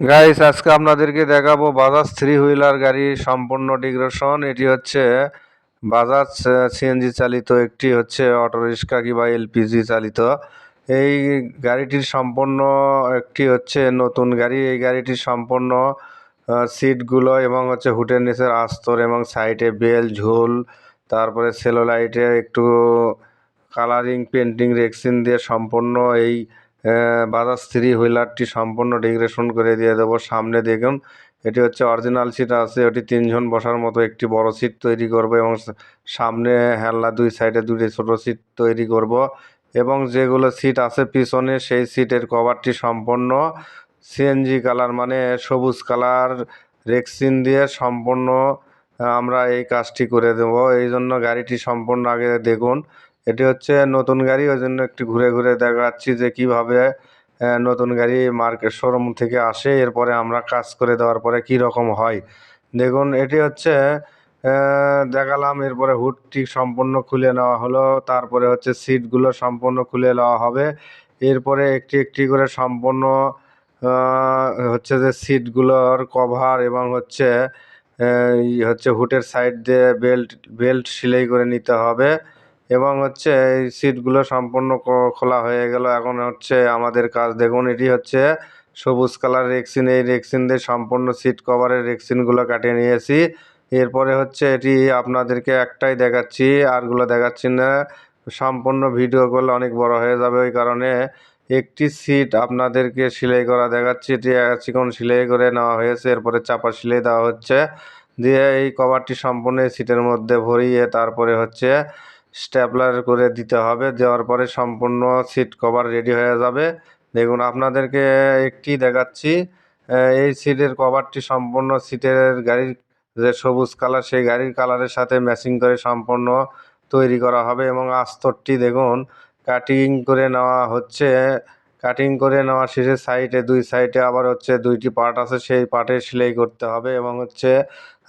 Guys আজকে আপনাদেরকে দেখাবো বাজাজ থ্রি হুইলার গাড়ি সম্পূর্ণ ডিগ্রেশন এটি হচ্ছে বাজাজ সিএনজি চালিত, একটি হচ্ছে অটোরিক্সা কিংবা এলপিজি চালিত। এই গাড়িটির সম্পূর্ণ একটি হচ্ছে নতুন গাড়ি। এই গাড়িটির সম্পূর্ণ সিটগুলো এবং হচ্ছে হুটের নিচের আস্তর এবং সাইডে বেল ঝোল, তারপরে সেলো লাইটে একটু কালারিং পেন্টিং রেক্সিন দিয়ে সম্পূর্ণ এই বাজাজ থ্রি হুইলারটি সম্পূর্ণ ডিগ্রেশন করে দিয়ে দেবো। সামনে দেখুন, এটি হচ্ছে অরিজিনাল সিট আছে ওটি তিনজন বসার মতো একটি বড় সিট তৈরি করব এবং সামনে হেলনা দুই সাইডে দুটি ছোট সিট তৈরি করব এবং যেগুলো সিট আছে পিছনে সেই সিটের কভারটি সম্পূর্ণ সিএনজি কালার মানে সবুজ কালার রেক্সিন দিয়ে সম্পূর্ণ, আমরা এই কাজটি করে দেব। এই জন্য গাড়িটি সম্পূর্ণ আগে দেখুন এটি হচ্ছে নতুন গাড়ি ওই জন্য একটু ঘুরে ঘুরে দেখাচ্ছি যে কীভাবে নতুন গাড়ি মার্কেট শোরুম থেকে আসে, এরপরে আমরা কাজ করে দেওয়ার পরে কি রকম হয়। দেখুন, এটি হচ্ছে দেখালাম, এরপরে হুডটি সম্পূর্ণ খুলে নেওয়া হলো, তারপরে হচ্ছে সিটগুলো সম্পূর্ণ খুলে নেওয়া হবে, এরপরে একটি একটি করে সম্পূর্ণ হচ্ছে যে সিটগুলোর কভার এবং হচ্ছে হচ্ছে হুটের সাইড দিয়ে বেল্ট বেল্ট সেলাই করে নিতে হবে। এবং হচ্ছে এই সিটগুলো সম্পূর্ণ খোলা হয়ে গেল। এখন হচ্ছে আমাদের কাজ, দেখুন, এটি হচ্ছে সবুজ কালার রেক্সিন। এই রেক্সিন দিয়ে সম্পূর্ণ সিট কভারের রেক্সিনগুলো কাটিয়ে নিয়েছি। এরপরে হচ্ছে এটি আপনাদেরকে একটাই দেখাচ্ছি, আরগুলো দেখাচ্ছি না। সম্পূর্ণ ভিডিও করলে অনেক বড় হয়ে যাবে ওই কারণে। একটি সিট আপনাদেরকে সেলাই করা দেখাচ্ছি, এটি চিকন সেলাই করে নেওয়া হয়েছে। এরপরে চাপা সেলাই দেওয়া হচ্ছে। দিয়ে এই কভারটি সম্পূর্ণ সিটের মধ্যে ভরিয়ে তারপরে হচ্ছে স্ট্যাপলার করে দিতে হবে। দেওয়ার পরে সম্পূর্ণ সিট কভার রেডি হয়ে যাবে। দেখুন, আপনাদেরকে একটি দেখাচ্ছি। এই সিটের কভারটি সম্পূর্ণ সিটের গাড়ির যে সবুজ কালার, সেই গাড়ির কালারের সাথে ম্যাচিং করে সম্পূর্ণ তৈরি করা হবে এবং আস্তরটি দেখুন, কাটিং করে নেওয়া হচ্ছে। কাটিং করে নেওয়া শেষে সাইডে, দুই সাইডে আবার হচ্ছে দুইটি পার্ট আছে। সেই পার্টে সেলাই করতে হবে এবং হচ্ছে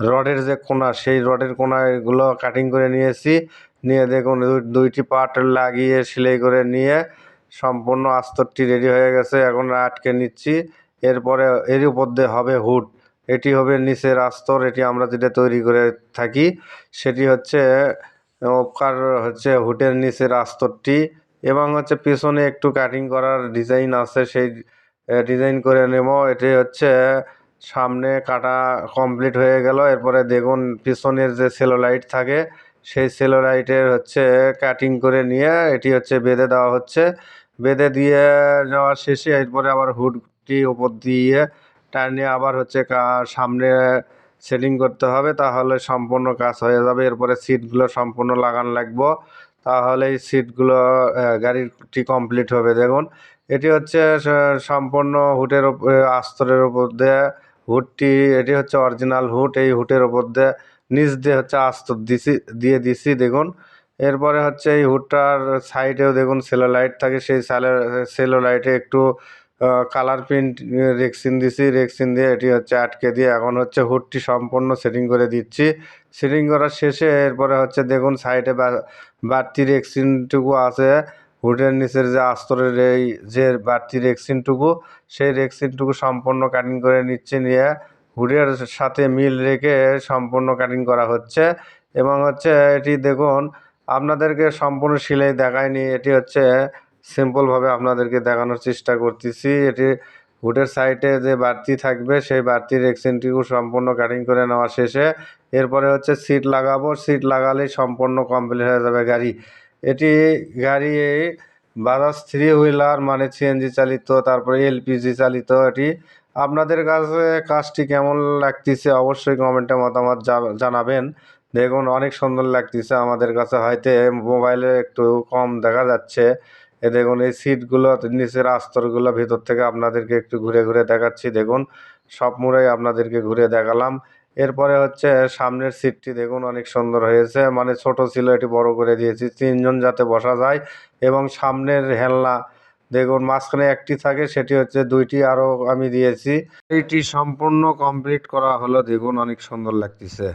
রডের যে কোনা, সেই রডের কোনা এগুলো কাটিং করে নিয়েছি। নিয়ে দেখুন দুইটি পার্ট লাগিয়ে সেলাই করে নিয়ে সম্পূর্ণ আস্তরটি রেডি হয়ে গেছে। এখন আটকে নিচ্ছি। এরপরে এর উপর দিয়ে হবে হুড। এটি হবে নিচের আস্তর। এটি আমরা যেটা তৈরি করে থাকি, সেটি হচ্ছে ওপকার হচ্ছে হুটের নিচের আস্তরটি এবং হচ্ছে পেছনে একটু কাটিং করার ডিজাইন আছে। সেই ডিজাইন করে নেব। এটি হচ্ছে সামনে কাটা কমপ্লিট হয়ে গেল। এরপরে দেখুন, পিছনের যে সেলোলাইট থাকে সেই সেলোলাইটের হচ্ছে কাটিং করে নিয়ে এটি হচ্ছে বেঁধে দেওয়া হচ্ছে। বেঁধে দিয়ে নেওয়ার শেষে এরপরে আবার হুডটি ওপর দিয়ে টানিয়ে আবার হচ্ছে সামনে সেটিং করতে হবে তাহলে সম্পূর্ণ কাজ হয়ে যাবে। এরপরে সিটগুলো সম্পূর্ণ লাগান লাগবো। তাহলে এই সিটগুলো গাড়িটি কমপ্লিট হবে। দেখুন, এটি হচ্ছে সম্পূর্ণ হুটের আস্তরের উপর দিয়ে হুডটি এটি হচ্ছে অরিজিনাল হুট। এই হুটের উপর দিয়ে নিচ দিয়ে হচ্ছে আস্তর দিছি, দিয়ে দিছি, দেখুন। এরপরে হচ্ছে এই হুডটার সাইডেও দেখুন সেলো লাইট থাকে, সেই সেলো লাইটে একটু কালার প্রিন্ট রেক্সিন দিছি। রেক্সিন দিয়ে এটি হচ্ছে আটকে দিয়ে এখন হচ্ছে হুডটি সম্পূর্ণ সেটিং করে দিচ্ছি। সেটিং করার শেষে এরপরে হচ্ছে দেখুন সাইডে বাড়তি রেক্সিনটুকু আছে। হুডের নিচের যে আস্তরের এই যে বাড়তি রেক্সিনটুকু সেই রেক্সিনটুকু সম্পূর্ণ কাটিং করে নিচ্ছে নিয়ে হুডের সাথে মিল রেখে সম্পূর্ণ কাটিং করা হচ্ছে এবং হচ্ছে এটি দেখুন, আপনাদেরকে সম্পূর্ণ সিলাই দেখায়নি, এটি হচ্ছে সিম্পলভাবে আপনাদেরকে দেখানোর চেষ্টা করতেছি। এটি হুডের সাইডে যে বাড়তি থাকবে, সেই বাড়তির রেক্সিনটিও সম্পূর্ণ কাটিং করে নেওয়া শেষে এরপরে হচ্ছে সিট লাগাবো। সিট লাগালেই সম্পূর্ণ কমপ্লিট হয়ে যাবে গাড়ি। এটি গাড়ি বাজাজ থ্রি হুইলার মানে সিএনজি চালিত, তারপরে এলপিজি চালিত, এটি আপনাদের কাছে কাজটি কেমন লাগতেছে অবশ্যই কমেন্টে মতামত জানাবেন। দেখুন, অনেক সুন্দর লাগতেছে আমাদের কাছে, হয়তো মোবাইলে একটু কম দেখা যাচ্ছে। এ দেখুন, এই সিটগুলো নিচের আস্তরগুলো ভিতর থেকে আপনাদেরকে একটু ঘুরে ঘুরে দেখাচ্ছি। দেখুন, সব মুড়াই আপনাদেরকে ঘুরে দেখালাম। এরপরে হচ্ছে সামনের সিটটি দেখুন অনেক সুন্দর হয়েছে। মানে ছোট ছিল, এটি বড় করে দিয়েছি। তিনজন যাতে বসা যায় এবং সামনের হেলনা দেখুন, মাঝখানে একটি থাকে, সেটি হচ্ছে দুইটি আরও আমি দিয়েছি। এইটি সম্পূর্ণ কমপ্লিট করা হলো, দেখুন অনেক সুন্দর লাগতেছে।